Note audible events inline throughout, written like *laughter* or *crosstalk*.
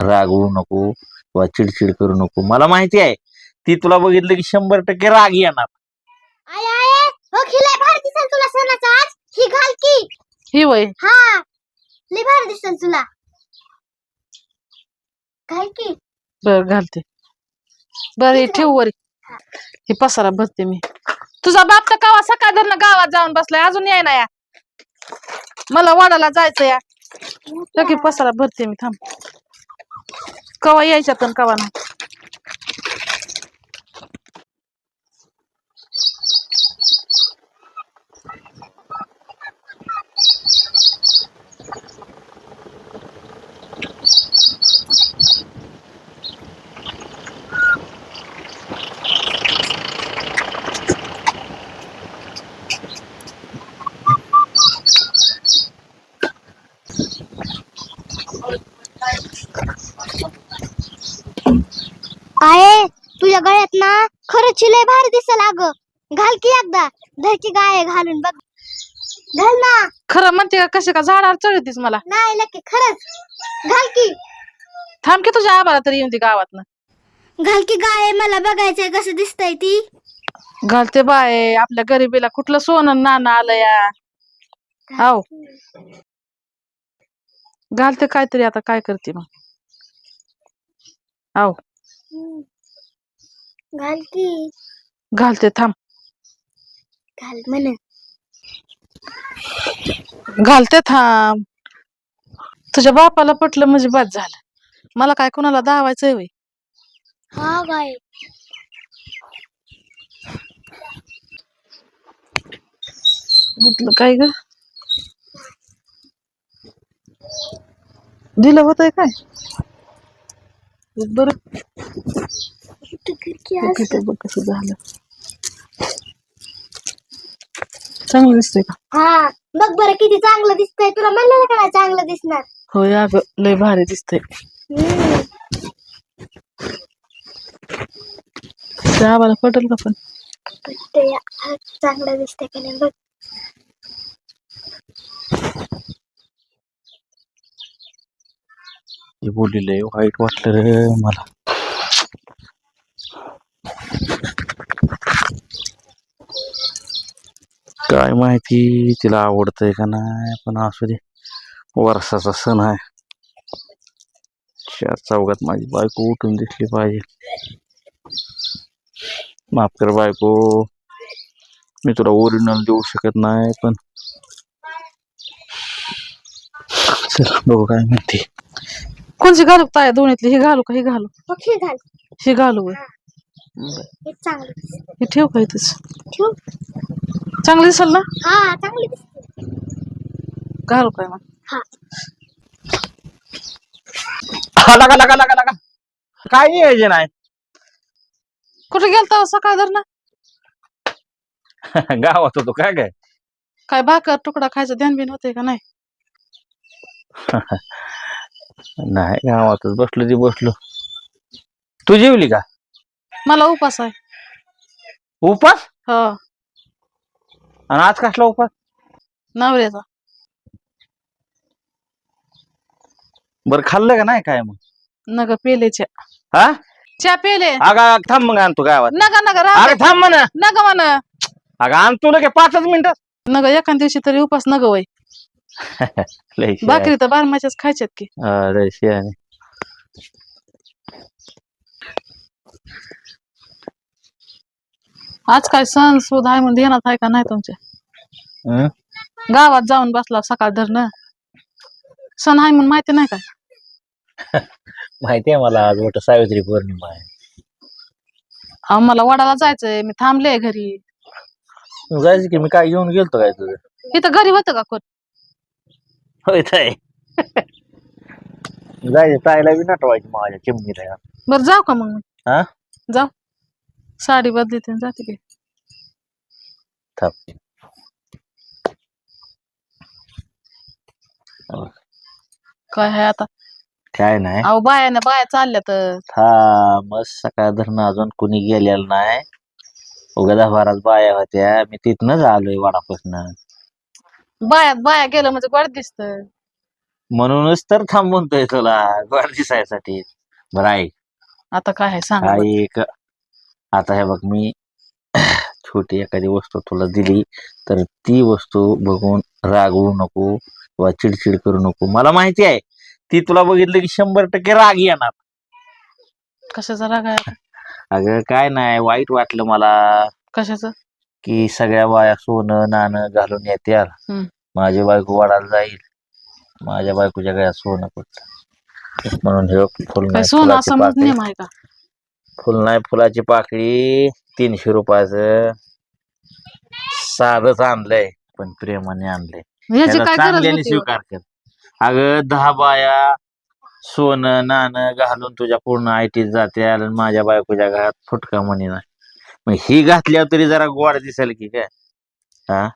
रागवू नको किंवा चिडचिड करू नको. मला माहिती आहे ती तुला बघितलं की शंभर टक्के राग येणार. आय आय हो खिलाय भारी दिसल तुला सणाचा आज. ही घाल की. ही वय. हा. लय भारी दिसल तुला. घाल की. बर घालते. बर हे ठेव वर. हे. पसारा भरते मी. तुझा बाप तर कावा सकाळ धरण गावात जाऊन बसलाय अजून याय ना या. मला वाडाला जायचं या. सगळी पसारा भरते मी थांब. कवा यायच्या पण कवा नाही. आये तुझ्या गळ्यात ना खरंच लय भारी दिसल अगं. घाल की एकदा. धर की गाय घालून बघ. घाल ना. खरं म्हणते का? कसे का झाडावर चढतीस मला? नाही लकी खरंच. घाल की. थांब की तुझ्या आबाला तरी येऊन दे गावात घाल की गाय मला बघायचंय कसं दिसतंय ती. घालते बाय. आपल्या गरिबीला कुठलं सोनं नाणं आलं या हाव. घालते काहीतरी आता काय करते मग. हम्म. घाल की. घालते थांब. घाल म्हण. घालते थांब. तुझ्या बापाला पटलं म्हणजे बाद झालं. मला काय कोणाला दावायचंय वय हा गुतलं काय ग? दिलं होतंय काय? बरं. बघ कसं झालं. चांगलं दिसतंय का? हा बघ बरं किती चांगलं दिसतंय. तुला म्हणलं का नाही चांगलं दिसणार? होय अगं लय भारी दिसतंय. त्या आम्हाला पटेल का पण? चांगलं दिसतंय का नाही बघ. ती बोलली लय वाईट वाटलं रे मला काय माहिती तिला आवडतंय का नाही पण असू दे वर्षाचा सण आहे चार चौघात माझी बायको उठून दिसली पाहिजे माफ़ कर बायको मी तुला ओरिजिनल देऊ शकत नाही पण चल बघू काय म्हणते कोणची घालू ताया दोन्हीतली? हे घालू का? हे घालू. हे घाल. हे घालू होय. हे. चांगलं. हे ठेव का इथंच? ठेव. चांगलं दिसल ना? हा चांगलं दिसतंय. घालू काय मग? हा. हा, लागा लागा लागा लागा. काय नियोजन आहे. कुठे गेलता सकाळ धरणं *laughs* गावात होतो काय काय काय भाकर तुकडा खायचं ध्यान बिन होते का नाही? *laughs* नाही गावातच बसलो ती बसलो. तू जेवली का? मला उपास आहे. उपास? हो. आणि आज कसला उपास? नवऱ्याचा. बरं खाल्लं का नाही काय मग? नग पेले च्या हा? च्या पेले. अगा थांब मग आणतो गावात. नग नग अरे राहू थांब म्हणा. नग म्हण. अगं आणतो लगे पाचच मिनिटात नग एखाद दिवशी तरी उपास नग वय लय. भाकरी तर बारमाच्याच खायच्यात की. अरे शहाणी. आज काय सण सुद आहे म्हणून ध्यानात आहे का नाही तुमच्या? हं? गावात जाऊन बसला सकाळ धरणं. सण आहे म्हणून माहिती नाही काय? *laughs* माहिती आहे मला आज मोठं सावित्री पौर्णिमा आहे. अहो मला वडाला जायचंय. मी थांबले घरी. तू जायचं की मी काय घेऊन गेलतो काय तुझं? इथं घरी होतं का कोण? होय ताई. जायचं ताईला बी नटवायची माझ्या चिमणीला. बरं जाऊ का मग मी? हा? जाऊ. साडी बदलते आणि जाते की. थांब. काय आहे आता? काय नाही. अहो बायाने बाया चालल्या तर हा मस्त सकाळ धरणं अजून कुणी गेलेलं नाही. उगादा भरात बाया होत्या. मी तिथनच आलोय वाडापासून. बायात बाया गेलं म्हणजे गोड दिसत. म्हणूनच तर थांबवतोय तुला गोड दिसायसाठी. बरं ऐक. आता काय आहे सांगा बरं. ऐक. आता हे बघ मी *clears throat* छोटी एखादी वस्तू तुला दिली तर ती वस्तू बघून रागवू नको किंवा चिडचिड करू नको. मला माहिती आहे ती तुला बघितलं की शंभर टक्के राग येणार. कशाचा राग आहे? अगं काय नाही वाईट वाटलं मला. कशाचं? की सगळ्या बाया सोनं नाणं घालून येत्याल हम्म. माझी बायको वाढायला जाईल. माझ्या बायकोच्या गळ्यात सोनं पडतं. म्हणून हे फुल काय नाही सोनं फुलाची असं मग पाकळी. नेम आहे का? फुल नाही फुलाची पाकळी तीनशे रुपयाचं साधच आणलंय पण प्रेमाने आणलंय. ह्याची त्याला काय गरज चांगल्याने होती हो? स्वीकार कर अगं दहा बाया सोनं नाणं घालून तुझ्या पूर्ण आयटीत जाते आणि माझ्या बायकोच्या घरात फुटका म्हणी नाही मग ही घातल्यावर तरी जरा गोड दिसेल की काय? हा?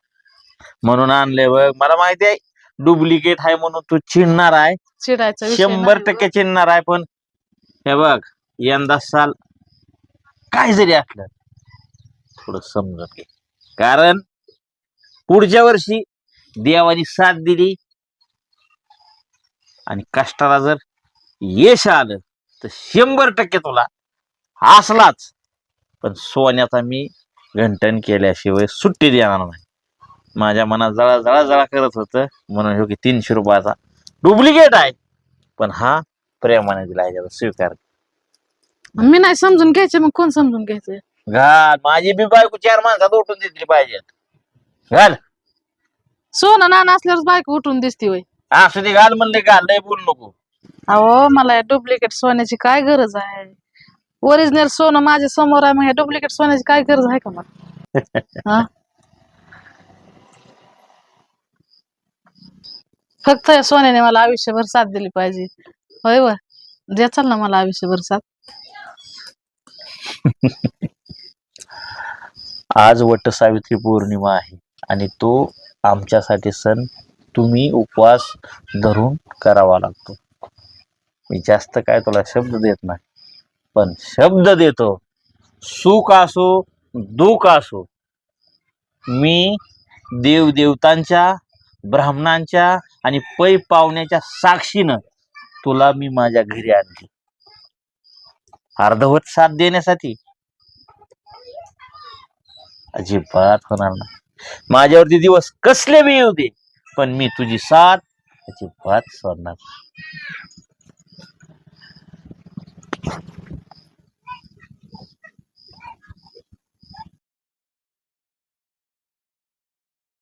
म्हणून आणले बघ. मला माहिती आहे डुप्लिकेट आहे म्हणून तू चिडणार आहे. चिडायचा विषय शंभर नाही टक्के चिडणार आहे पण हे बघ यंदा साल काय जरी असलं थोडं समजून घे. कारण पुढच्या वर्षी देवानी साथ दिली आणि कष्टाला जर यश आलं तर शंभर टक्के तुला असलाच पण सोन्याचा मी घंटन केल्याशिवाय सुट्टी देणार नाही. माझ्या मनात जळा जळा जळा करत होतं. म्हणून हो की तीनशे रुपयाचा डुप्लिकेट आहे. पण हा प्रेमाने दिला ह्याच्यावर स्वीकार मी नाही समजून घ्यायचे मग कोण समजून घ्यायचंय घाल. माझी बी बायको चार माणसात उठून दिली पाहिजेत घाल. सोनं नाणं असल्यावर बायको उठून दिसती होय. असू दे घाल म्हणले घाल नाही बोलू नको. अहो मला डुप्लिकेट सोन्याची काय गरज आहे? ओरिजिनल सोनं माझ्यासमोर आहे मग डुप्लिकेट सोन्याची काय गरज आहे का मला? *laughs* हा? फक्त या सोन्याने मला आयुष्यभर साथ दिली पाहिजे. होय व? द्या चाल ना मला आयुष्यभर साथ. *laughs* आज वट सावित्री पौर्णिमा आहे आणि तो आमच्यासाठी सण तुम्ही उपवास धरून करावा लागतो. मी जास्त काय तुला शब्द देत नाही. पण शब्द देतो. सुख असो दुःख असो. मी देवदेवतांच्या ब्राह्मणांच्या आणि पै पावण्याच्या साक्षीनं तुला मी माझ्या घरी आणली. अर्धवट साथ देण्यासाठी. अजिबात होणार नाही. माझ्यावरती दिवस कसले बी येऊ दे पण मी तुझी साथ अजिबात सोडणार